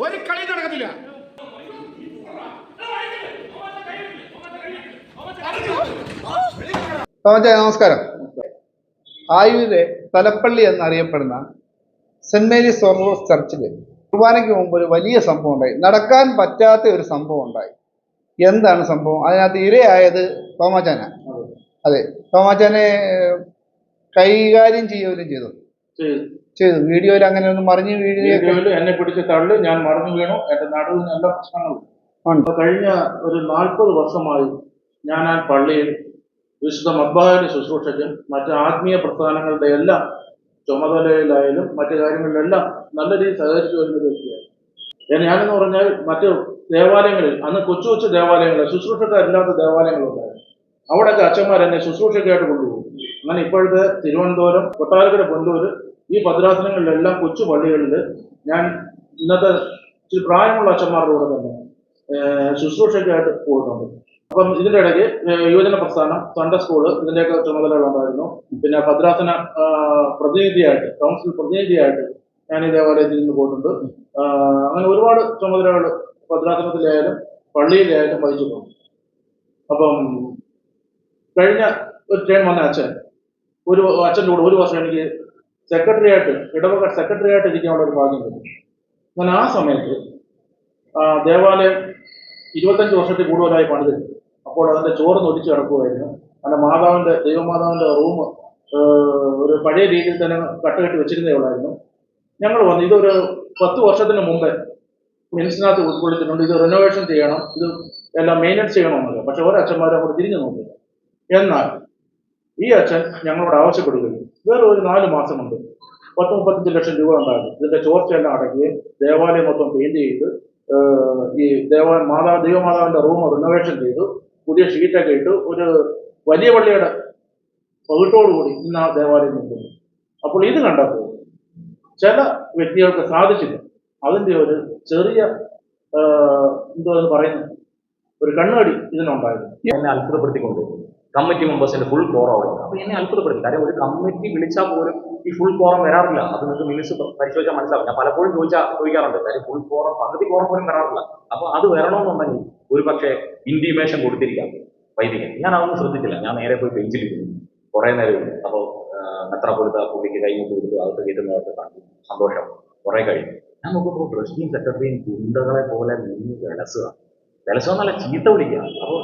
ഒരു കളി നടക്കത്തില്ല. നമസ്കാരം. ആയുരെ തലപ്പള്ളി എന്നറിയപ്പെടുന്ന സെന്റ് മേരീസ് ഓർത്തഡോക്സ് ചർച്ചിൽ കുർബാനയ്ക്ക് മുമ്പ് ഒരു വലിയ സംഭവം ഉണ്ടായി. നടക്കാൻ പറ്റാത്ത ഒരു സംഭവം ഉണ്ടായി. എന്താണ് സംഭവം? അതിനകത്ത് ഇരയായത് തോമാച്ചാന. അതെ. തോമാച്ചാനെ ഏഹ്, കൈകാര്യം ചെയ്യുകയും ചെയ്തു. ചെയ്തു. വീഡിയോയിൽ അങ്ങനെ ഒന്ന് മറിഞ്ഞ് വീഡിയോ എന്നെ പിടിച്ച തള്ളി ഞാൻ മറന്നു വീണു. എന്റെ നടുവിന് നല്ല പ്രശ്നങ്ങളും. ഉണ്ട്. കഴിഞ്ഞ ഒരു നാൽപ്പത് വർഷമായി ഞാൻ ആ പള്ളിയിൽ വിശുദ്ധ മബ്ബായുടെ ശുശ്രൂഷയ്ക്കും മറ്റു ആത്മീയ പ്രസ്ഥാനങ്ങളുടെ എല്ലാം ചുമതലയിലായാലും മറ്റു കാര്യങ്ങളിലെല്ലാം നല്ല രീതിയിൽ സഹകരിച്ചു വരുന്ന വ്യക്തിയാണ്. ഞാനെന്ന് പറഞ്ഞാൽ മറ്റ് ദേവാലയങ്ങളിൽ അന്ന് കൊച്ചു കൊച്ചു ദേവാലയങ്ങളിൽ ശുശ്രൂഷക്കാരില്ലാത്ത ദേവാലയങ്ങളുണ്ടായിരുന്നു. അവിടെയൊക്കെ അച്ഛന്മാർ എന്നെ ശുശ്രൂഷയ്ക്കായിട്ട് കൊണ്ടുപോകും. അങ്ങനെ ഇപ്പോഴത്തെ തിരുവനന്തപുരം കൊട്ടാരക്കര കൊണ്ടൂര് ഈ ഭദ്രാസനങ്ങളിലെല്ലാം കൊച്ചു പള്ളികളിൽ ഞാൻ ഇന്നത്തെ ഇച്ചിരി പ്രായമുള്ള അച്ഛന്മാരുടെ കൂടെ തന്നെ ശുശ്രൂഷക്കായിട്ട് പോയിട്ടുണ്ട്. അപ്പം ഇതിന്റെ ഇടയ്ക്ക് യുവജന പ്രസ്ഥാനം സൺഡേ സ്കൂൾ ഇതിന്റെയൊക്കെ ചുമതലകളുണ്ടായിരുന്നു. പിന്നെ ഭദ്രാസന പ്രതിനിധിയായിട്ട് കൗൺസിൽ പ്രതിനിധിയായിട്ട് ഞാൻ ഈ ദേവാലയത്തിൽ നിന്ന് പോയിട്ടുണ്ട്. അങ്ങനെ ഒരുപാട് ചുമതലകൾ ഭദ്രാസനത്തിലായാലും പള്ളിയിലായാലും വഹിച്ചിട്ടുണ്ട്. അപ്പം കഴിഞ്ഞ ഒരു ട്രെയിൻ വന്ന അച്ഛൻ ഒരു അച്ഛന്റെ കൂടെ ഒരു വർഷം എനിക്ക് സെക്രട്ടറി ആയിട്ട് ഇടവക സെക്രട്ടറി ആയിട്ട് ഇരിക്കാനുള്ള ഒരു ഭാഗ്യം കിട്ടി. ഞാൻ ആ സമയത്ത് ദേവാലയം ഇരുപത്തഞ്ച് വർഷത്തിൽ കൂടുതലായി പണിതിരുന്നു അപ്പോൾ അതിന്റെ ചോറ് നൊടിച്ച് കിടക്കുമായിരുന്നു അതിന്റെ മാതാവിന്റെ ദൈവമാതാവിന്റെ റൂം ഒരു പഴയ രീതിയിൽ തന്നെ കട്ടുകെട്ടി വെച്ചിരുന്നേ ഉള്ളായിരുന്നു. ഞങ്ങൾ വന്നു. ഇതൊരു പത്ത് വർഷത്തിന് മുമ്പേ മിനിസിനകത്ത് ഉൾക്കൊള്ളിച്ചിട്ടുണ്ട്. ഇത് റിനോവേഷൻ ചെയ്യണം. ഇത് എല്ലാം മെയിന്റെനൻസ് ചെയ്യണമെന്നല്ല പക്ഷെ ഒരച്ഛന്മാരും അങ്ങോട്ട് തിരിഞ്ഞു നോക്കില്ല എന്നാൽ ഈ അച്ഛൻ ഞങ്ങളോട് ആവശ്യപ്പെടുകയും വേറെ ഒരു നാല് മാസം കൊണ്ട് പത്ത് മുപ്പത്തഞ്ച് ലക്ഷം രൂപ ഉണ്ടായിരുന്നു. ഇതിന്റെ ചോർച്ചയെല്ലാം അടക്കുകയും ദേവാലയം മൊത്തം പെയിന്റ് ചെയ്ത് ഈ ദേവാ മാതാ ദൈവമാതാവിന്റെ റൂം റിനോവേഷൻ ചെയ്തു. പുതിയ ഷീറ്റൊക്കെ ഇട്ട്. ഒരു വലിയ പള്ളിയുടെ പകിട്ടോടുകൂടി ഇന്ന് ആ ദേവാലയം നിൽക്കുന്നു. അപ്പോൾ ഇത് കണ്ടപ്പോൾ ചില വ്യക്തികൾക്ക് സാധിച്ചില്ല. അതിന്റെ ഒരു ചെറിയ എന്തോ എന്ന് പറയുന്നത് ഒരു കണ്ണാടി ഇതിനുണ്ടായിരുന്നു. എന്നെ അത്ഭുതപ്പെടുത്തിക്കൊണ്ട് കമ്മിറ്റി മെമ്പേഴ്സിന്റെ ഫുൾ കോറം അവിടെ. അപ്പൊ എന്നെ അത്ഭുതപ്പെടുത്തി. കാര്യം ഒരു കമ്മിറ്റി വിളിച്ചാൽ പോലും ഈ ഫുൾ കോറം വരാറില്ല. അത് നിങ്ങൾക്ക് മിനിസ് പരിശോധിച്ചാൽ മനസ്സിലാവും. ഞാൻ പലപ്പോഴും ചോദിച്ചാൽ ചോദിക്കാറുണ്ട്. കാര്യം ഫുൾ കോറം പകുതി കോറം പോലും വരാറില്ല. അപ്പൊ അത് വരണമെന്നുണ്ടെങ്കിൽ ഒരു പക്ഷേ ഇന്റിമേഷൻ കൊടുത്തിരിക്കാം വൈദികൻ. ഞാൻ അതൊന്നും ശ്രദ്ധിച്ചില്ല. ഞാൻ നേരെ പോയി ബെഞ്ചിലിരുന്നു കുറെ നേരം അപ്പോൾ മെത്രാപ്പൊലിത്ത പുള്ളിക്ക് കൈമുട്ട് കൊടുത്തു. അകത്ത് കയറ്റുന്നവർക്ക് കണ്ടു. സന്തോഷം. കുറെ കഴിഞ്ഞു. ഞാൻ നോക്കുമ്പോൾ ട്രസ്റ്റിയും സെക്രട്ടറിയും ഗുണ്ടകളെ പോലെ നിന്ന് വിലസുക വിലസുക എന്നല്ല ചീത്ത വിളിക്കുക അപ്പോൾ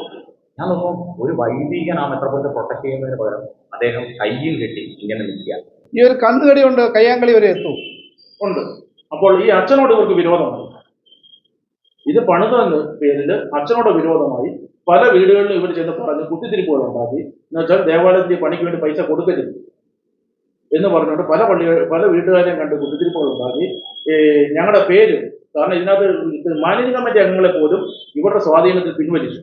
ഞാൻ നോക്കുമ്പോൾ ഒരു വൈദികൻ ആ മെത്രാപൊളിത്ത പ്രൊട്ടക്ട് ചെയ്യുന്നതിന് പകരം അദ്ദേഹം കയ്യിൽ കെട്ടി ഇങ്ങനെ നിൽക്കുക. ഈ ഒരു കന്നുകടി കൊണ്ട് കയ്യാങ്കളി വരെ എത്തും. ഉണ്ട്. അപ്പോൾ ഈ അച്ഛനോട് ഇവർക്ക് വിരോധമായി ഇത് പണിതെന്ന പേരിൽ അച്ഛനോട് വിരോധമായി പല വീടുകളിലും ഇവർ ചെന്ന് പറഞ്ഞ് കുത്തിത്തിരിപ്പുകൾ ഉണ്ടാക്കി. എന്ന് വെച്ചാൽ ദേവാലയത്തിൽ പണിക്ക് വേണ്ടി പൈസ കൊടുക്കരുത് എന്ന് പറഞ്ഞുകൊണ്ട് പല പള്ളികൾ പല വീട്ടുകാരെയും കണ്ട് കുത്തിരിപ്പുകൾ ഉണ്ടാക്കി. ഞങ്ങളുടെ പേര് കാരണം ഇതിനകത്ത് ഇത് മാനേജിംഗ് കമ്മിറ്റി അംഗങ്ങളെ പോലും ഇവരുടെ സ്വാധീനത്തിൽ പിൻവലിച്ചു.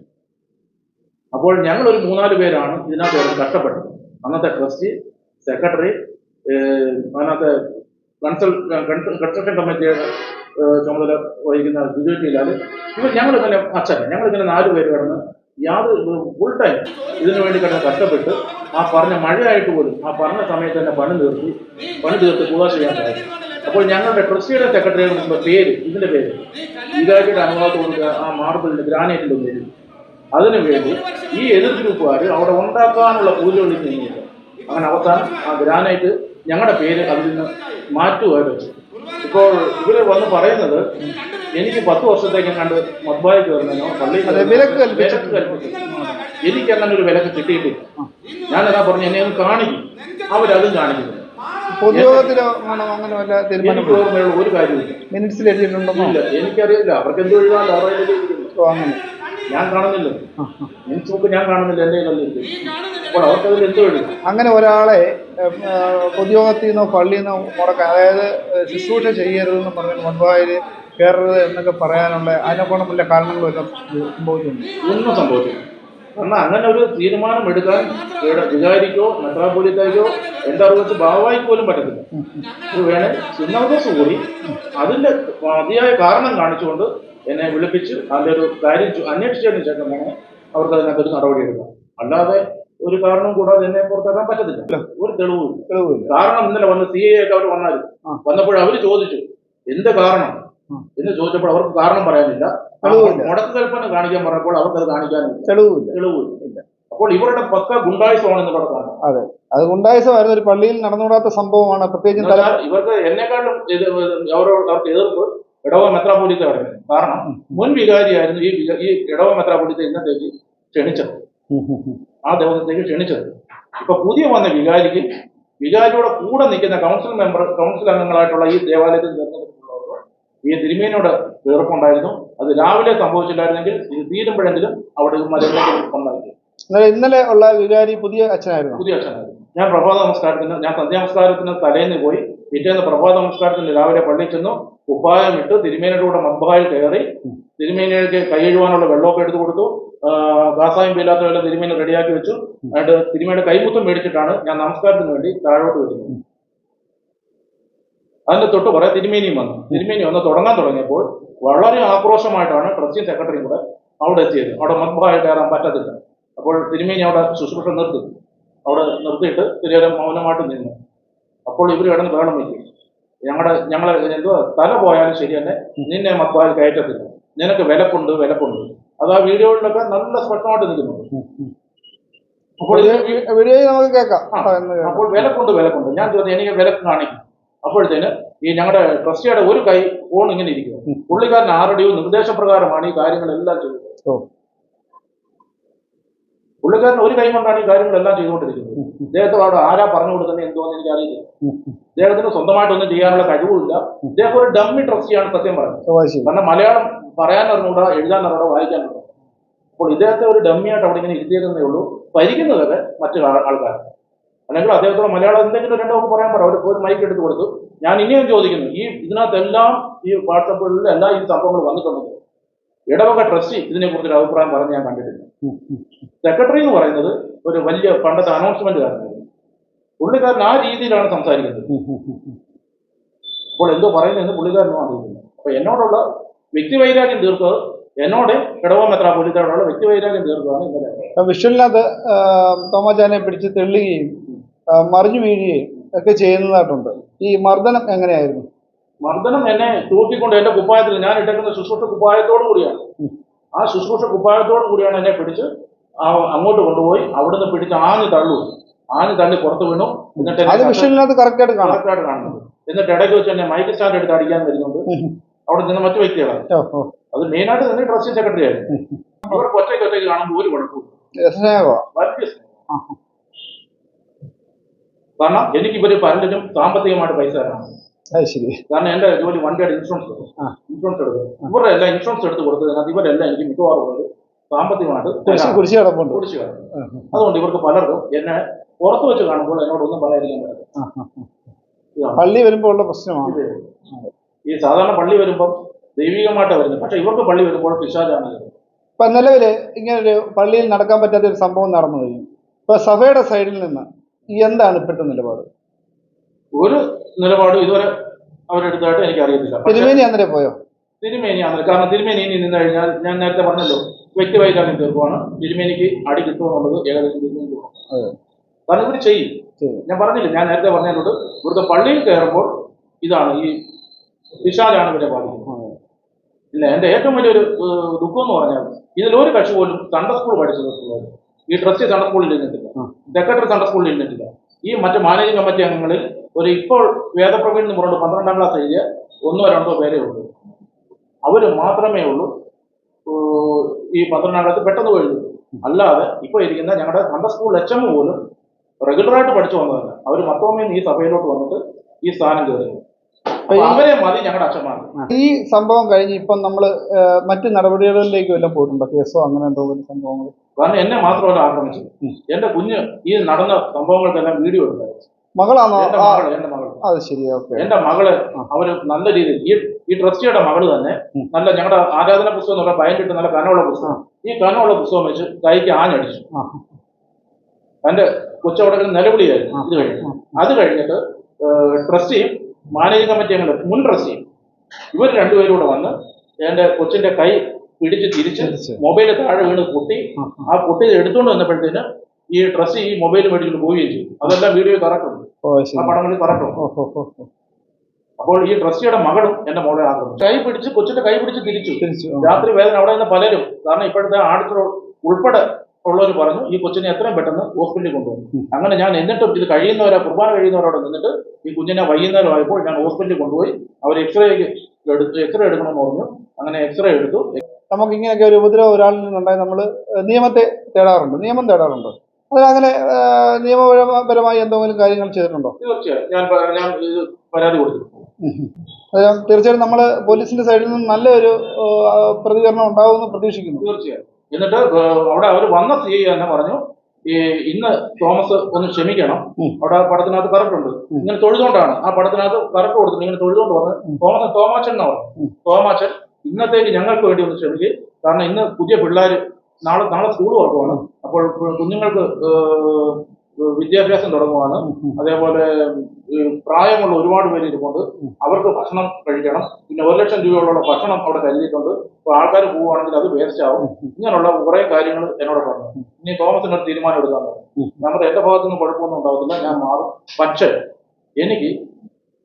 അപ്പോൾ ഞങ്ങൾ ഒരു മൂന്നാൽ പേരാണ് ഇതിനകത്ത് വളരെ കഷ്ടപ്പെട്ടത്. അന്നത്തെ ട്രസ്റ്റി സെക്രട്ടറി അതിനകത്ത് കൺസൾ കൺസ്ട്രക്ഷൻ കമ്മിറ്റിയുടെ ചുമതല വഹിക്കുന്ന ബിജുവിലാൽ ഇവർ ഞങ്ങൾ ഇങ്ങനെ അച്ഛൻ ഞങ്ങൾ ഇങ്ങനെ നാല് പേര് കിടന്ന് യാതൊരു ഫുൾ ടൈം ഇതിനു വേണ്ടി കിടന്ന് കഷ്ടപ്പെട്ട് ആ പറഞ്ഞ മഴയായിട്ട് പോലും ആ പറഞ്ഞ സമയത്ത് തന്നെ പണി തീർത്തി പണി തീർത്ത് കൂടാ ചെയ്യാൻ സാധിക്കും അപ്പോൾ ഞങ്ങളുടെ ട്രസ്റ്റിയുടെ സെക്രട്ടറിയുടെ പേര് ഇതിന്റെ പേര് വികാരിയുടെ അനുഭവത്തോട് ആ മാർബിളിന്റെ ഗ്രാനൈറ്റിന്റെ പേര്. അതിനു വേണ്ടി ഈ എതിർ ഗ്രൂപ്പുകാർ അവിടെ ഉണ്ടാക്കാനുള്ള പൂജകളിൽ നീങ്ങിയില്ല അങ്ങനെ അവസാനം ആ ഗ്രാനൈറ്റ് ഞങ്ങളുടെ പേര് അതിൽ നിന്ന് മാറ്റുമായിട്ട് വെച്ചു. ഇപ്പോൾ ഇവർ വന്ന് പറയുന്നത് എനിക്ക് പത്ത് വർഷത്തേക്ക് കണ്ട് മദ്ബായി കയറുന്നതിനോ പള്ളി അതെ, വിലക്ക്. എനിക്ക് അങ്ങനെ ഒരു വിലക്ക് കിട്ടിയിട്ടില്ല. ഞാൻ എന്നാ പറഞ്ഞു എന്നെ ഒന്ന് കാണിക്കും. അവരതും കാണിക്കുന്നു പൊതുയോഗത്തിലോ ആണോ അങ്ങനെ വല്ല എനിക്ക് തീരുമാനം ഓർമ്മയുള്ള ഒരു കാര്യമില്ല മിനിറ്റ്സിൽ എഴുതിയിട്ടുണ്ടെന്നോ ഇല്ല എനിക്കറിയില്ല. അവർക്ക് എന്ത് എഴുതാണ്ട് അവരുടെ അങ്ങനെ. ഞാൻ കാണുന്നില്ല. എനിക്ക് നോക്ക് ഞാൻ കാണുന്നില്ല എന്റെ കയ്യിലല്ല അപ്പോൾ അവർക്കതിൽ എന്തോ എഴുതും. അങ്ങനെ ഒരാളെ പൊതുയോഗത്തിൽ നിന്നോ പള്ളിയിൽ നിന്നോ മുടക്കാൻ അതായത് ശുശ്രൂഷ ചെയ്യരുതെന്ന് പറഞ്ഞ് മുൻപായിൽ കയറരുത് എന്നൊക്കെ പറയാനുള്ള അതിനെക്കൊണ്ട് വല്ല കാരണങ്ങളൊക്കെ സംഭവിച്ചിട്ടുണ്ട്. ഒന്നും സംഭവിച്ചില്ല. എന്നാൽ അങ്ങനെ ഒരു തീരുമാനം എടുക്കാൻ ഇവിടെ വികാരിക്കോ മെത്രാപ്പൊലിത്തയ്ക്കോ എന്റെ അറിവിച്ച് വെച്ച് ഭാഗവായിക്ക് പോലും പറ്റത്തില്ല. ഇത് വേണേൽ ചിന്നവദോസ് കൂടി അതിന്റെ മതിയായ കാരണം കാണിച്ചുകൊണ്ട് എന്നെ വിളിപ്പിച്ച് അതിന്റെ ഒരു കാര്യം അന്വേഷിച്ചതിന് ശേഷം വേണേൽ അവർക്ക് അതിനകത്തൊരു നടപടി എടുക്കാം അല്ലാതെ ഒരു കാരണം കൂടാതെ എന്നെ പുറത്താക്കാൻ പറ്റത്തില്ല. ഒരു തെളിവും കാരണം ഇന്നലെ വന്ന് സി എ ഒക്കെ അവർ വന്നാൽ. വന്നപ്പോൾ അവർ ചോദിച്ചു എന്ത് കാരണം. എന്ന് ചോദിച്ചപ്പോൾ അവർക്ക് കാരണം പറയാനില്ല. മുടക്ക് കൽപ്പന കാണിക്കാൻ പറഞ്ഞപ്പോൾ അവർക്ക് അത് കാണിക്കാനില്ല തെളിവില്ല അപ്പോൾ ഇവരുടെ പക്ക ഗുണ്ടായുസമാണ് ഇവിടെ കാണുന്നത്. അതെ. അത് ഗുണ്ടായുസമായിരുന്നു. ഒരു പള്ളിയിൽ നടന്നുകൂടാത്ത സംഭവമാണ്. പ്രത്യേകിച്ച് ഇവർക്ക് എന്നെക്കാളും അവർക്ക് എതിർപ്പ് ഇടവ മെത്രാപൊലിത്ത കിടക്കുന്നത് കാരണം. മുൻ വികാരിയായിരുന്നു ഈ ഈ ഇടവ മെത്രാപൊലിത്ത ഇന്നത്തേക്ക് ക്ഷണിച്ചത്. ആ ദിവസത്തേക്ക് ക്ഷണിച്ചത്. ഇപ്പൊ പുതിയ വന്ന വികാരിക്ക് വികാരിയുടെ കൂടെ നിൽക്കുന്ന കൗൺസിൽ മെമ്പർ കൗൺസിൽ അംഗങ്ങളായിട്ടുള്ള ഈ ദേവാലയത്തിൽ തിരഞ്ഞെടുപ്പുള്ളവർ ഈ തിരുമേനിയുടെ തീർപ്പുണ്ടായിരുന്നു അത് രാവിലെ സംഭവിച്ചില്ലായിരുന്നെങ്കിൽ ഇത് തീരുമ്പോഴെങ്കിലും അവിടെ ഇന്നലെ ഇന്നലെ ഉള്ള വികാരി പുതിയ അച്ഛനായിരുന്നു. പുതിയ അച്ഛനായിരുന്നു. ഞാൻ പ്രഭാത നമസ്കാരത്തിന് ഞാൻ സന്ധ്യാ നമസ്കാരത്തിന് തലേന്ന് പോയി പിറ്റേന്ന് പ്രഭാത നമസ്കാരത്തിന് രാവിലെ പള്ളിയിൽ ചെന്നു. കുപ്പായം ഇട്ട് തിരുമേനയുടെ കൂടെ മദ്ബായിൽ കയറി തിരുമേനയ്ക്ക് കൈയഴുവാനുള്ള വെള്ളമൊക്കെ എടുത്തു കൊടുത്തു. കാസായും പീലാത്ത വെള്ളം തിരുമേനി റെഡിയാക്കി വെച്ചു. എന്നിട്ട് തിരുമേനയുടെ കൈമുത്തം മേടിച്ചിട്ടാണ് ഞാൻ നമസ്കാരത്തിന് വേണ്ടി താഴോട്ട് വരുന്നത്. അതിന്റെ തൊട്ട് പറയാം തിരുമേനിയും വന്നു. തിരുമേനി വന്ന് തുടങ്ങാൻ തുടങ്ങിയപ്പോൾ വളരെ ആക്രോശമായിട്ടാണ് ട്രസ്റ്റി സെക്രട്ടറിയും കൂടെ അവിടെ എത്തിയത്. അവിടെ മമ്പായിൽ കയറാൻ പറ്റത്തില്ല. അപ്പോൾ തിരുമേനി അവിടെ ശുശ്രൂഷ നിർത്തി. അവിടെ നിർത്തിയിട്ട് തിരുവരം മൗനമായിട്ട് നിന്നു. അപ്പോൾ ഇവർ കിടന്ന് വേണം വയ്ക്കും ഞങ്ങളുടെ ഞങ്ങളെ എന്തോ തല പോയാലും ശരി തന്നെ നിന്നെ മക്ബാൽ കയറ്റത്തില്ല. നിനക്ക് വിലക്കുണ്ട് വിലക്കുണ്ട്. അത് ആ വീഡിയോകളിലൊക്കെ നല്ല സ്പഷ്ടമായിട്ട് നിൽക്കുന്നുണ്ട്. അപ്പോൾ വീഡിയോ നമുക്ക് കേൾക്കാം. അപ്പോൾ വിലക്കുണ്ട് വിലക്കുണ്ട്. ഞാൻ ചോദിച്ചു എനിക്ക് വിലക്ക് കാണിക്കും. അപ്പോഴത്തേന് ഈ ഞങ്ങളുടെ ട്രസ്റ്റിയുടെ ഒരു കൈ ഫോൺ ഇങ്ങനെ ഇരിക്കുക പുള്ളിക്കാരൻ ആരുടെയോ നിർദ്ദേശപ്രകാരമാണ് ഈ കാര്യങ്ങളെല്ലാം ചെയ്തത്. പുള്ളിക്കാരൻ ഒരു കൈ കൊണ്ടാണ് ഈ കാര്യങ്ങളെല്ലാം ചെയ്തുകൊണ്ടിരിക്കുന്നത്. ഇദ്ദേഹത്തെ അവിടെ ആരാ പറഞ്ഞു കൊടുക്കുന്നത് എന്തോന്ന് എനിക്ക് അറിയില്ല ഇദ്ദേഹത്തിന് സ്വന്തമായിട്ടൊന്നും ചെയ്യാനുള്ള കഴിവുമില്ല. ഇദ്ദേഹം ഒരു ഡമ്മി ട്രസ്റ്റിയാണ് സത്യം പറയുന്നത്. കാരണം മലയാളം പറയാൻ അറിഞ്ഞൂടാ എഴുതാൻ അറിഞ്ഞൂടാ വായിക്കാൻ അറിഞ്ഞൂടാ അപ്പോൾ ഇദ്ദേഹത്തെ ഒരു ഡമ്മിയായിട്ട് അവിടെ ഇങ്ങനെ ഇരുത്തിയതെന്നേ ഉള്ളൂ. ഭരിക്കുന്നതൊക്കെ മറ്റു ആൾ- ആൾക്കാർ അല്ലെങ്കിൽ അദ്ദേഹത്തോട് മലയാളം എന്തെങ്കിലും രണ്ടോ പറയാൻ പറ. അവർ ഒരു മൈക്ക് എടുത്ത് കൊടുത്തു. ഞാൻ ഇനിയും ചോദിക്കുന്നു ഈ ഇതിനകത്തെല്ലാം ഈ വാട്സപ്പുകളിൽ എല്ലാ ഈ സംഭവങ്ങൾ വന്നിട്ടുണ്ടെങ്കിൽ ഇടവക ട്രസ്റ്റി ഇതിനെക്കുറിച്ച് ഒരു അഭിപ്രായം പറഞ്ഞ് ഞാൻ കണ്ടിട്ടില്ല. സെക്രട്ടറി എന്ന് പറയുന്നത് ഒരു വലിയ പണ്ടത്തെ അനൗൺസ്മെന്റ് കാരനായിരുന്നു പുള്ളിക്കാരൻ ആ രീതിയിലാണ് സംസാരിക്കുന്നത്. അപ്പോൾ എന്തോ പറയുന്നതെന്ന് പുള്ളിക്കാരനും അറിയുന്നില്ല അപ്പൊ എന്നോടുള്ള വ്യക്തി വൈരാഗ്യം തീർത്തത് എന്നോട് ഇടവ മെത്രാപൊലിത്തോടുള്ള വ്യക്തിവൈരാഗ്യം തീർത്തതാണ് ഇന്നലെ. ആ വിഷ്വലിനകത്ത് ആ, തോമാചാനെ പിടിച്ച് തെള്ളുകയും മറിഞ്ഞു വീഴുകയും ഒക്കെ ചെയ്യുന്നതായിട്ടുണ്ട്. ഈ മർദ്ദനം എങ്ങനെയായിരുന്നു? മർദ്ദനം എന്നെ തൂക്കിക്കൊണ്ട് എന്റെ കുപ്പായത്തിൽ ഞാൻ ഇട്ടേക്കുന്ന ശുശ്രൂഷ കുപ്പായത്തോടു കൂടിയാണ്. ആ ശുശ്രൂഷ കുപ്പായത്തോടു കൂടിയാണ് എന്നെ പിടിച്ച് അങ്ങോട്ട് കൊണ്ടുപോയി അവിടുന്ന് പിടിച്ച് ആഞ്ഞ് തള്ളു. ആഞ്ഞ് തള്ളി പുറത്ത് വീണു. എന്നിട്ട് കറക്റ്റായിട്ട് ആയിട്ട് കാണുന്നത് എന്നിട്ട് ഇടയ്ക്ക് വെച്ച് എന്നെ മൈക്ക് സ്റ്റാൻഡ് എടുത്ത് അടിക്കാൻ വരുന്നുണ്ട്. അവിടെ നിന്ന് മറ്റു വ്യക്തികളാണ് അത് മെയിൻ മെയിനായിട്ട് തന്നെ ട്രസ്റ്റ് സെക്രട്ടറി ആയിരുന്നു. അവർക്ക് ഒറ്റയ്ക്ക് ഒറ്റയ്ക്ക് കാണുമ്പോൾ ഒരു കുഴപ്പമില്ല വലിയ സ്നേഹം. കാരണം എനിക്ക് ഇവർ പലരും സാമ്പത്തികമായിട്ട് പൈസ തരണം. കാരണം എന്റെ ജോലി വണ്ടിയുടെ ഇൻഷുറൻസ്. ഇൻഷുറൻസ് എടുത്ത് ഇവരുടെ എല്ലാം ഇൻഷുറൻസ് എടുത്ത് കൊടുത്തതിനകത്ത് ഇവരെല്ലാം എനിക്ക് മിക്കവാറും ഉള്ളത് സാമ്പത്തികമായിട്ട്. കുരിശ് കിടപ്പുണ്ട് കിടക്കും. അതുകൊണ്ട് ഇവർക്ക് പലർക്കും എന്നെ പുറത്ത് വെച്ച് കാണുമ്പോൾ എന്നോടൊന്നും പറയാതിരിക്കാൻ പറ്റില്ല. ഇതാണ്. പള്ളി വരുമ്പോൾ ഉള്ള പ്രശ്നമാണ്. ഈ സാധാരണ പള്ളി വരുമ്പോൾ ദൈവികമായിട്ടാണ് വരുന്നത്. പക്ഷെ ഇവർക്ക് പള്ളി വരുമ്പോൾ പിശാചാണ് ഇപ്പൊ നിലവിൽ ഇങ്ങനെ ഒരു പള്ളിയിൽ നടക്കാൻ പറ്റാത്ത ഒരു സംഭവം നടന്നു കഴിഞ്ഞു. ഇപ്പൊ സഭയുടെ സൈഡിൽ നിന്ന് എന്താണ് ഇപ്പോഴത്തെ നിലപാട്? ഒരു നിലപാടും ഇതുവരെ അവരെടുത്തായിട്ട് എനിക്ക് അറിയത്തില്ല തിരുമേനി അന്നേരം പോയോ? തിരുമേനിയാണ് കാരണം തിരുമേനി ഇനി നിന്ന് കഴിഞ്ഞാൽ ഞാൻ നേരത്തെ പറഞ്ഞല്ലോ വ്യക്തിവൈകാരം തീർക്കുവാണ് തിരുമേനിക്ക് അടി കിട്ടുമെന്നുള്ളത് ഏകദേശം തിരുമേനിക്ക്. കാരണം ഇവർ ചെയ്യും. ഞാൻ പറഞ്ഞില്ല ഞാൻ നേരത്തെ പറഞ്ഞതിനോട് ഇവിടുത്തെ പള്ളിയിൽ കയറുമ്പോൾ ഇതാണ് ഈ പിശാലാണ് ഇവരെ ബാധിക്കുന്നത്. ഇല്ല എന്റെ ഏറ്റവും വലിയൊരു ദുഃഖം എന്ന് പറഞ്ഞാൽ ഇതിലൊരു കക്ഷി പോലും സൺഡേ സ്കൂൾ പഠിച്ചത്. ഈ ട്രസ്റ്റി സൺഡേ സ്കൂളിൽ ഇരുന്നിട്ടില്ല. സെക്രട്ടറി സൺഡേ സ്കൂളിൽ ഇരുന്നിട്ടില്ല. ഈ മറ്റു മാനേജിംഗ് കമ്മിറ്റി അംഗങ്ങളിൽ ഒരു ഇപ്പോൾ വേദപ്രവീൺ എന്ന് പറഞ്ഞിട്ട് പന്ത്രണ്ടാം ക്ലാസ് എഴുതിയ ഒന്നോ രണ്ടോ പേരേ ഉള്ളൂ. അവർ മാത്രമേ ഉള്ളൂ. ഈ പന്ത്രണ്ടാം പെട്ടെന്ന് പോയി. അല്ലാതെ ഇപ്പൊ ഇരിക്കുന്ന ഞങ്ങളുടെ സൺഡേ സ്കൂൾ എച്ച് എം പോലും റെഗുലറായിട്ട് പഠിച്ചു വന്നതല്ല. അവർ മൊത്തമേ ഈ സഭയിലോട്ട് വന്നിട്ട് ഈ സ്ഥാനം കയറി. അവരെ മതി ഞങ്ങളുടെ അച്ഛന്മാർ ഈ സംഭവം കഴിഞ്ഞ് ഇപ്പം നമ്മൾ മറ്റു നടപടികളിലേക്ക് വല്ലതും പോയിട്ടുണ്ടോ? കേസോ അങ്ങനെ എന്തെങ്കിലും സംഭവങ്ങൾ കാരണം എന്നെ മാത്രമല്ല ആക്രമിച്ചത്. എന്റെ കുഞ്ഞ് ഈ നടന്ന സംഭവങ്ങൾക്കെല്ലാം വീഡിയോ ഉണ്ടായിരുന്നു മകളാണോ? എന്റെ മകൾ അത് ശരി ഓക്കെ എന്റെ മകൾ അവർ നല്ല രീതിയിൽ ഈ ഈ ട്രസ്റ്റിയുടെ മകൾ തന്നെ നല്ല ഞങ്ങളുടെ ആരാധന പുസ്തകം എന്ന് പറഞ്ഞാൽ ഭയങ്കര നല്ല കനമുള്ള പുസ്തകം. ഈ കനമുള്ള പുസ്തകം വെച്ച് കൈക്ക് ആഞ്ഞടിച്ചു. തന്റെ എന്റെ കൊച്ചവിടെ നിലവിളിയായിരുന്നു ഇത് കഴിഞ്ഞു. അത് കഴിഞ്ഞിട്ട് ട്രസ്റ്റിയും മാനേജിംഗ് കമ്മിറ്റി അംഗങ്ങൾ മുൻ ട്രസ്റ്റിയും ഇവർ രണ്ടുപേരും കൂടെ വന്ന് എന്റെ കൊച്ചിന്റെ കൈ പിടിച്ച് തിരിച്ച് മൊബൈലിൽ മൊബൈൽ താഴെ വീണ് പൊട്ടി. ആ, ആ പൊട്ടി എടുത്തുകൊണ്ട് വന്നപ്പോഴത്തേന് ഈ ഡ്രസ് ഈ മൊബൈൽ മേടിച്ചിട്ട് പോവുകയും ചെയ്തു. അതെല്ലാം വീഡിയോ കറക്റ്റുണ്ട് ആ പടങ്ങളിൽ കറക്റ്റുണ്ട്. അപ്പോൾ ഈ ഡ്രസ്സിയുടെ മകളും എന്റെ മോളെ ആക്രമിച്ചു കൈ പിടിച്ച് കൊച്ചിന്റെ കൈ പിടിച്ച് തിരിച്ചു. തിരിച്ചു രാത്രി വേദന അവിടെ നിന്ന് പലരും കാരണം ഇപ്പോഴത്തെ ആടുത്തോ ഉൾപ്പെടെ ഉള്ളവർ പറഞ്ഞു ഈ കൊച്ചിനെ എത്രയും പെട്ടെന്ന് ഹോസ്പിറ്റലിൽ കൊണ്ടുപോകും അങ്ങനെ ഞാൻ എന്നിട്ടും ഇത് കഴിയുന്നവരാ കുർബാന കഴിയുന്നവരോട് നിന്നിട്ട് ഈ കുഞ്ഞിനെ വൈകുന്നേരം ആയപ്പോൾ ഞാൻ ഹോസ്പിറ്റലിൽ കൊണ്ടുപോയി അവർ എക്സ്റേ എടുത്ത് എക്സ്റേ എടുക്കണമെന്ന് പറഞ്ഞു. അങ്ങനെ എക്സ്റേ എടുത്തു. നമുക്ക് ഇങ്ങനെയൊക്കെ ഒരു ഉപദ്രവം ഒരാളിൽ നിന്നുണ്ടായി നമ്മൾ നിയമത്തെ തേടാറുണ്ട്. നിയമം തേടാറുണ്ട്? ആ, നിയമപരമായി എന്തെങ്കിലും കാര്യങ്ങൾ ചെയ്തിട്ടുണ്ടോ? തീർച്ചയായും. ഞാൻ നമ്മൾ ഞാൻ ഇത് പരാതി കൊടുത്തു അത് തീർച്ചയായിട്ടും നമ്മൾ പോലീസിന്റെ സൈഡിൽ നിന്ന് നല്ലൊരു പ്രതികരണം ഉണ്ടാവുമെന്ന് പ്രതീക്ഷിക്കുന്നു. തീർച്ചയായും. എന്നിട്ട് അവിടെ അവർ വന്ന സി ഐ തന്നെ പറഞ്ഞു ഈ ഇന്ന് തോമസ് ഒന്ന് ക്ഷമിക്കണം. അവിടെ പടത്തിനകത്ത് കറക്റ്റുണ്ട്. ഇങ്ങനെ തൊഴുതുകൊണ്ടാണ്. ആ പടത്തിനകത്ത് കറക്റ്റ് കൊടുത്തു ഇങ്ങനെ തൊഴുതുകൊണ്ട് പറഞ്ഞു തോമസ് തോമാച്ചൻ എന്നാ പറഞ്ഞു. തോമാച്ചൻ ഇന്നത്തേക്ക് ഞങ്ങൾക്ക് വേണ്ടി ഒന്ന് ക്ഷമിക്കുക കാരണം ഇന്ന് പുതിയ പിള്ളേർ നാളെ നാളെ സ്കൂൾ തുറക്കുവാണ്. അപ്പോൾ കുഞ്ഞുങ്ങൾക്ക് വിദ്യാഭ്യാസം തുടങ്ങുവാണ്. അതേപോലെ പ്രായമുള്ള ഒരുപാട് പേര് ഇരിപ്പുണ്ട്. അവർക്ക് ഭക്ഷണം കഴിക്കണം. പിന്നെ ഒരു ലക്ഷം രൂപയോളം ഭക്ഷണം അവിടെ കരുതിയിട്ടുണ്ട്. അപ്പോൾ ആൾക്കാർ പോവുകയാണെങ്കിൽ അത് വേസ്റ്റ് ആവും ഇങ്ങനെയുള്ള കുറെ കാര്യങ്ങൾ എന്നോട് പറഞ്ഞു. ഇനി തോമസിന് ഒരു തീരുമാനം എടുക്കാൻ പറഞ്ഞു. നമ്മുടെ എന്റെ ഭാഗത്തു നിന്ന് കുഴപ്പമൊന്നും ഉണ്ടാവത്തില്ല. ഞാൻ മാറും. പക്ഷേ എനിക്ക്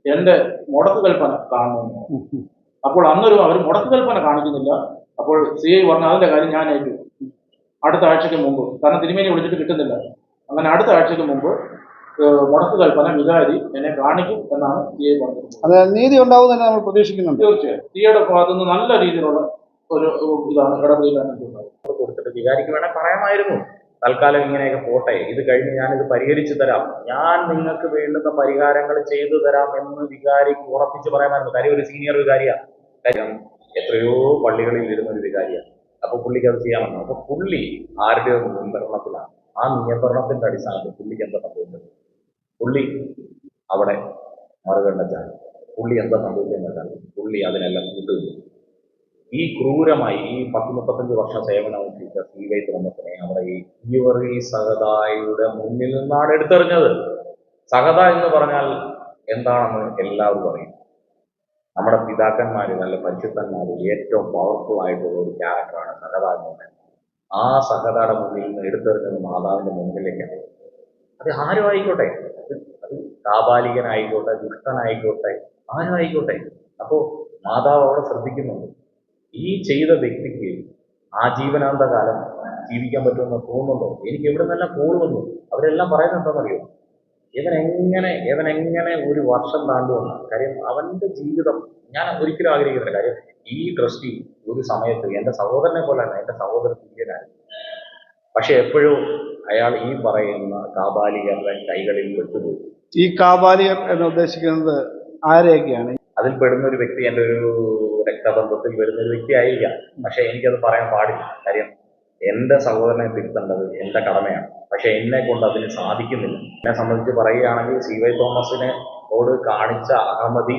എന്റെ മുടക്ക് കൽപ്പന കാണണമെന്ന്. അപ്പോൾ അന്നൊരു അവർ മുടക്ക് കൽപ്പന കാണിക്കുന്നില്ല. അപ്പോൾ സി ഐ പറഞ്ഞ അതിന്റെ കാര്യം ഞാൻ ഏറ്റു. അടുത്ത ആഴ്ചയ്ക്ക് മുമ്പ്. കാരണം തിരുമേനി വിളിച്ചിട്ട് കിട്ടുന്നില്ല. അങ്ങനെ അടുത്ത ആഴ്ചയ്ക്ക് മുമ്പ് മുടക്ക് കൽപ്പന വികാരി എന്നെ കാണിക്കും എന്നാണ് സി പറഞ്ഞത് അത് നീതി ഉണ്ടാവും നമ്മൾ പ്രതീക്ഷിക്കുന്നുണ്ട്. തീർച്ചയായും. സിയുടെ ഭാഗത്തുനിന്ന് നല്ല രീതിയിലുള്ള ഒരു ഇതാണ് ഇടപെടലാണ് കൊടുത്തിട്ട് വികാരിക്ക് വേണേൽ പറയാമായിരുന്നു. തൽക്കാലം ഇങ്ങനെയൊക്കെ പോട്ടെ. ഇത് കഴിഞ്ഞ് ഞാനിത് പരിഹരിച്ചു തരാം. ഞാൻ നിങ്ങൾക്ക് വേണ്ടുന്ന പരിഹാരങ്ങൾ ചെയ്തു തരാം എന്ന് വികാരിക്ക് ഉറപ്പിച്ച് പറയാമായിരുന്നു. കാര്യം ഒരു സീനിയർ വികാരിയാണ് കാര്യം എത്രയോ പള്ളികളിൽ ഇരുന്ന ഒരു വികാരിയാണ് അപ്പൊ പുള്ളിക്ക് അത് ചെയ്യാമെന്ന്? അപ്പൊ പുള്ളി ആരുടെയോ നിയന്ത്രണത്തിലാണ് ആ നിയന്ത്രണത്തിന്റെ അടിസ്ഥാനത്തിൽ പുള്ളിക്ക് എന്താ സംഭവിച്ചത്? പുള്ളി അവിടെ മറുകണ്ഠച്ചാണ് പുള്ളി എന്താ സംഭവിച്ചതെന്ന് വെച്ചാൽ പുള്ളി അതിനെല്ലാം കൂട്ടുന്നു ഈ ക്രൂരമായി ഈ പത്ത് മുപ്പത്തഞ്ച് വർഷം സേവനമനുഷ്ഠിച്ച സി വൈ തോമസിനെ അവിടെ ഈ ഈവറി സഹതായുടെ മുന്നിൽ നിന്നാണ് എടുത്തെറിഞ്ഞത്. സഹത എന്ന് പറഞ്ഞാൽ എന്താണെന്ന് എല്ലാവരും അറിയും. നമ്മുടെ പിതാക്കന്മാര് നല്ല പരിശുദ്ധന്മാര് ഏറ്റവും പവർഫുൾ ആയിട്ടുള്ള ഒരു ക്യാരക്ടറാണ് സഹത ആ സഹതയുടെ മുന്നിൽ നിന്ന് എടുത്തെറിഞ്ഞത് മാതാവിന്റെ മുന്നിലേക്കാണ് അത് ആരും ആയിക്കോട്ടെ അത് അത് ദുഷ്ടനായിക്കോട്ടെ ആരും ആയിക്കോട്ടെ അപ്പോ മാതാവ് അവിടെ ശ്രദ്ധിക്കുന്നുണ്ട്. ഈ ചെയ്ത വ്യക്തിക്ക് ആ ജീവനാന്തകാലം ജീവിക്കാൻ പറ്റുമെന്ന് തോന്നുന്നുണ്ടോ? എനിക്ക് എവിടെ നിന്നെല്ലാം കോൾ വന്നു? അവരെല്ലാം പറയുന്നത് എന്താണെന്നറിയോ? ഇവൻ എങ്ങനെ ഇവൻ എങ്ങനെ ഒരു വർഷം താണ്ടുവന്ന കാര്യം അവന്റെ ജീവിതം ഞാൻ ഒരിക്കലും ആഗ്രഹിക്കുന്നില്ല. കാര്യം ഈ ട്രസ്റ്റി ഒരു സമയത്ത് എന്റെ സഹോദരനെ പോലെയാണ് എന്റെ സഹോദരൻ തുല്യനായി പക്ഷെ എപ്പോഴും അയാൾ ഈ പറയുന്ന കാബാലികരുടെ കൈകളിൽ വെട്ടുപോയി ഈ കാബാലികർ എന്ന് ഉദ്ദേശിക്കുന്നത് ആരെയൊക്കെയാണ്? അതിൽ പെടുന്ന ഒരു വ്യക്തി എന്റെ ഒരു രക്തബന്ധത്തിൽ വരുന്ന ഒരു വ്യക്തി ആയിരിക്കാം പക്ഷെ എനിക്കത് പറയാൻ പാടില്ല. കാര്യം എന്റെ സഹോദരനെ തിരുത്തേണ്ടത് എന്റെ കടമയാണ്. പക്ഷെ എന്നെ കൊണ്ട് അതിന് സാധിക്കുന്നില്ല. എന്നെ സംബന്ധിച്ച് പറയുകയാണെങ്കിൽ സി വൈ തോമസിനെ ഓട് കാണിച്ച അഹമ്മതി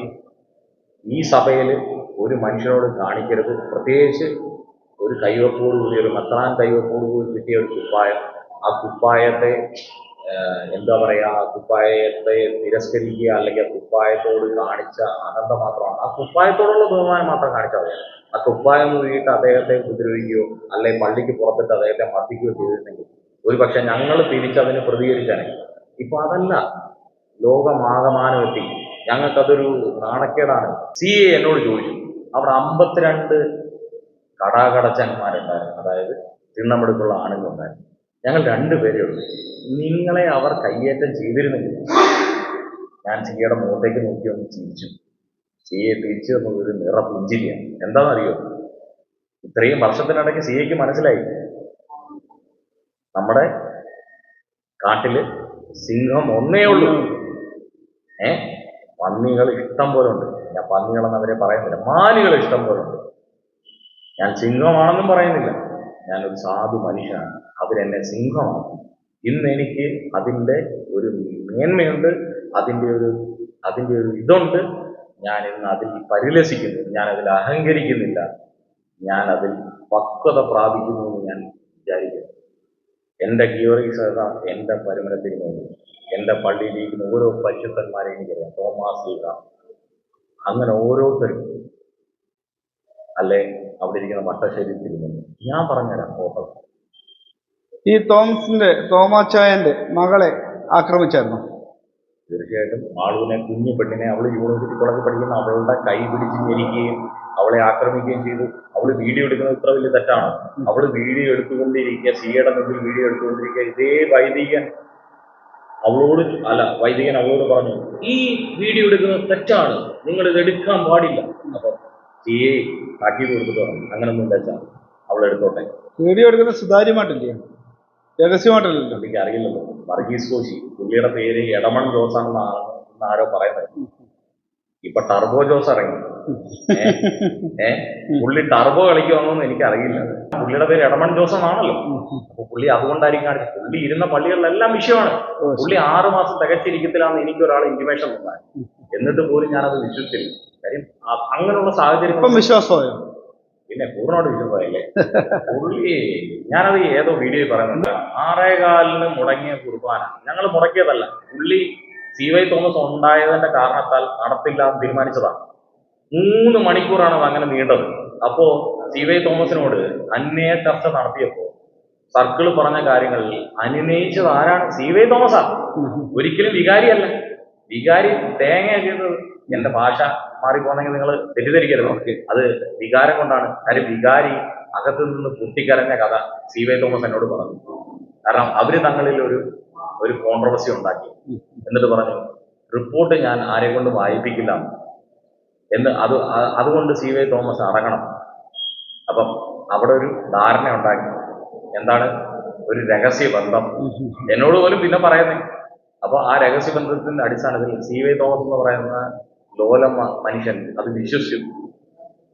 ഈ സഭയിൽ ഒരു മനുഷ്യനോട് കാണിക്കരുത്. പ്രത്യേകിച്ച് ഒരു കൈവപ്പോടുകൂടി ഒരു മെത്രാൻ കൈവപ്പോടുകൂടി കിട്ടിയ ഒരു കുപ്പായം ആ കുപ്പായത്തെ എന്താ പറയാ ആ കുപ്പായത്തെ തിരസ്കരിക്കുക അല്ലെങ്കിൽ കുപ്പായത്തോട് കാണിച്ച അനന്ത മാത്രമാണ്. ആ കുപ്പായത്തോടുള്ള ബഹുമാനം മാത്രം കാണിച്ചാൽ മതി. ആ കുപ്പായം വീട്ട് അദ്ദേഹത്തെ ഉപദ്രവിക്കുകയോ അല്ലെങ്കിൽ പള്ളിക്ക് പുറത്തിട്ട് അദ്ദേഹത്തെ മർദ്ദിക്കുകയോ ചെയ്തിരുന്നെങ്കിൽ ഒരു പക്ഷെ ഞങ്ങൾ തിരിച്ചതിന് പ്രതികരിച്ചാണ് ഇപ്പൊ അതല്ല. ലോകമാകമാനം എത്തി ഞങ്ങൾക്കതൊരു നാണക്കേടാണ്. സി എ എന്നോട് ചോദിച്ചു. അവിടെ അമ്പത്തിരണ്ട് കടാകടച്ചന്മാരുണ്ടായിരുന്നു. അതായത് തിണ്ണമെടുക്കുള്ള ആണുങ്ങളുണ്ടായിരുന്നു. ഞങ്ങൾ രണ്ടുപേരേ ഉള്ളൂ. നിങ്ങളെ അവർ കയ്യേറ്റം ചെയ്തിരുന്നെങ്കിൽ ഞാൻ സിയുടെ മുഖത്തേക്ക് നോക്കി ഒന്ന് ചിരിച്ചു. സിയെ തിരിച്ചു തന്നത് ഒരു നിറ പുഞ്ചിരിയാണ്. എന്താണെന്നറിയോ? ഇത്രയും വർഷത്തിനിടയ്ക്ക് സിയയ്ക്ക് മനസ്സിലായി. നമ്മുടെ കാട്ടിൽ സിംഹം ഒന്നേ ഉള്ളൂ. ഏ? പന്നികൾ ഇഷ്ടം പോലെ ഉണ്ട്. ഞാൻ പന്നികളെന്ന് അവരെ പറയുന്നില്ല. മാനുകൾ ഇഷ്ടം പോലെ ഉണ്ട്. ഞാൻ സിംഹമാണെന്നും പറയുന്നില്ല. ഞാനൊരു സാധു മനുഷ്യനാണ്. അവരെന്നെ സിംഹമാക്കി. ഇന്ന് എനിക്ക് അതിന്റെ ഒരു മേന്മയുണ്ട് അതിന്റെ ഒരു അതിന്റെ ഒരു ഇതുണ്ട്. ഞാൻ ഇന്ന് അതിൽ പരിലസിക്കുന്നു ഞാൻ അതിൽ അഹങ്കരിക്കുന്നില്ല. ഞാൻ അതിൽ പക്വത പ്രാപിക്കുന്നു എന്ന് ഞാൻ വിചാരിക്കുന്നു. എന്റെ ഗീവറീസ് എന്റെ പരിമരത്തിന് വേണ്ടി എന്റെ പള്ളിയിലിരിക്കുന്ന ഓരോ പരിശുദ്ധന്മാരെയും എനിക്കറിയാം. തോമാസ് അങ്ങനെ ഓരോരുത്തരും. അല്ലെ? അവിടെ ഇരിക്കുന്ന മട്ടശ്ശേരി തിരുമണി ഞാൻ പറഞ്ഞുതരാം ഫോട്ടോ. ഈ തോമസിന്റെ തോമാച്ചായന്റെ മകളെ ആക്രമിച്ചായിരുന്നു. തീർച്ചയായിട്ടും ആളുവിനെ കുഞ്ഞു പെണ്ണിനെ അവൾ യൂണിവേഴ്സിറ്റി കോളേജിൽ പഠിക്കുന്ന അവളുടെ കൈ പിടിച്ച് ഞെരിക്കുകയും അവളെ ആക്രമിക്കുകയും ചെയ്തു. അവൾ വീഡിയോ എടുക്കുന്നത് ഇത്ര വലിയ തെറ്റാണ്? അവൾ വീഡിയോ എടുത്തുകൊണ്ടിരിക്കുക സിയുടെ മുമ്പിൽ വീഡിയോ എടുത്തുകൊണ്ടിരിക്കുക ഇതേ വൈദികൻ അവളോട് അല്ല വൈദികൻ അവളോട് പറഞ്ഞു ഈ വീഡിയോ എടുക്കുന്നത് തെറ്റാണ്. നിങ്ങൾ ഇത് എടുക്കാൻ പാടില്ല. അപ്പൊ സിയെ താക്കി കൊടുത്തിട്ട് പറഞ്ഞു. അങ്ങനെ ഒന്നും അവൾ എടുത്തോട്ടെ. വീഡിയോ എടുക്കുന്നത് സുതാര്യമായിട്ടില്ലേ? രഹസ്യമായിട്ടല്ലല്ലോ. പുള്ളിക്ക് അറിയില്ലല്ലോ വർഗീസ് കോശി പുള്ളിയുടെ പേര് എടമൺ ജോസ് ആണെന്നാണ് ആരോ പറയുന്നത്. ഇപ്പൊ ടർബോ ജോസ് ഇറങ്ങി. ഏ? പുള്ളി ടർബോ കളിക്കുവാണെന്ന് എനിക്ക് അറിയില്ല പുള്ളിയുടെ പേര് എടമൺ ജോസ് ആണല്ലോ അപ്പൊ പുള്ളി അതുകൊണ്ടായിരിക്കും കാണിച്ചത്. പുള്ളി ഇരുന്ന പള്ളികളിലെല്ലാം വിഷയമാണ്. പുള്ളി ആറു മാസം തികച്ചിരിക്കത്തിലാന്ന് എനിക്ക് ഒരാൾ ഇൻഫർമേഷൻ തന്നാൽ എന്നിട്ട് പോലും ഞാനത് വിശ്വസിച്ചില്ല. കാര്യം അങ്ങനെയുള്ള സാഹചര്യം വിശ്വാസമായോ? പിന്നെ പൂർണോട് വിശ്വസമായില്ലേ പുള്ളി ഞാനത് ഏതോ വീഡിയോയിൽ പറയുന്നുണ്ട്. ആറേകാലിന് മുടങ്ങിയ കുർബാന. ഞങ്ങൾ മുടക്കിയതല്ല. പുള്ളി സി വൈ തോമസ് ഉണ്ടായതിന്റെ കാരണത്താൽ നടത്തില്ല എന്ന് തീരുമാനിച്ചതാണ്. മൂന്ന് മണിക്കൂറാണ് അത് അങ്ങനെ നീണ്ടത്. അപ്പോ സി വൈ തോമസിനോട് അന്വയ ചർച്ച നടത്തിയപ്പോ സർക്കിൾ പറഞ്ഞ കാര്യങ്ങളിൽ അനുനയിച്ചത് ആരാണ്? സി വൈ തോമസാ. ഒരിക്കലും വികാരിയല്ല. വികാരി തേങ്ങ ചെയ്തത്. എന്റെ ഭാഷ മാറിപ്പോന്നെങ്കിൽ നിങ്ങൾ തെറ്റിദ്ധരിക്കരുത്. അത് വികാരം കൊണ്ടാണ്. കാര്യം വികാരി അകത്തു നിന്ന് പൊട്ടിക്കരഞ്ഞ കഥ സി വൈ തോമസ് എന്നോട് പറഞ്ഞു. കാരണം അവർ തങ്ങളിൽ ഒരു ഒരു കോൺട്രവേഴ്സി ഉണ്ടാക്കി. എന്നിട്ട് പറഞ്ഞു റിപ്പോർട്ട് ഞാൻ ആരെ കൊണ്ട് വായിപ്പിക്കില്ല. എന്ന് അത് അതുകൊണ്ട് സി വൈ തോമസ് അടങ്ങണം അപ്പം അവിടെ ഒരു ധാരണ ഉണ്ടാക്കി. എന്താണ്? ഒരു രഹസ്യ ബന്ധം എന്നോട് പോലും പിന്നെ പറയുന്നേ അപ്പൊ ആ രഹസ്യ ബന്ധത്തിന്റെ അടിസ്ഥാനത്തിൽ സി വൈ തോമസ് എന്ന് പറയുന്ന ലോലം മ- മനുഷ്യൻ അത് വിശ്വസിച്ചു.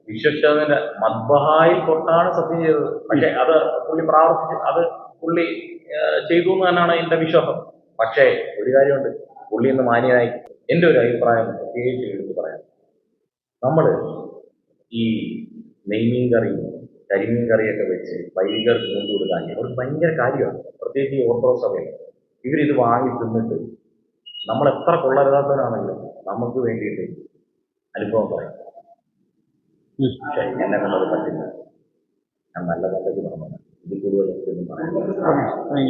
വിശ്വസിച്ചതിന്റെ മദ്ബഹായിൽ തൊട്ടാണ് സത്യം ചെയ്തത്. പക്ഷെ അത് പുള്ളി പ്രാവർത്തിച്ചു അത് പുള്ളി ചെയ്തു എന്ന് തന്നെയാണ് എന്റെ വിശ്വാസം. പക്ഷേ ഒരു കാര്യമുണ്ട്. പുള്ളി ഇന്ന് മാന്യനായി. എന്റെ ഒരു അഭിപ്രായം പ്രത്യേകിച്ച് എടുത്ത് പറയാം. നമ്മൾ ഈ നെയ്മീൻ കറിയും കരിമീൻ കറിയൊക്കെ വെച്ച് വൈദികർക്ക് കൊണ്ടുകൊടുക്കാൻ അവർക്ക് ഭയങ്കര കാര്യമാണ്. പ്രത്യേകിച്ച് ഈ ഓർത്തഡോക്സ് സഭയിൽ. ഇവരിത് വാങ്ങി തിന്നിട്ട് നമ്മൾ എത്ര കൊള്ളരുതാത്തവരാണെങ്കിലും നമുക്ക് വേണ്ടിയിട്ട് അനുഭവം പറയും. പക്ഷെ എന്നെ കൊണ്ടത് പറ്റില്ല. ഞാൻ നല്ല നല്ലത് പറഞ്ഞു ഇതിൽ കൂടുതൽ എനിക്കൊന്നും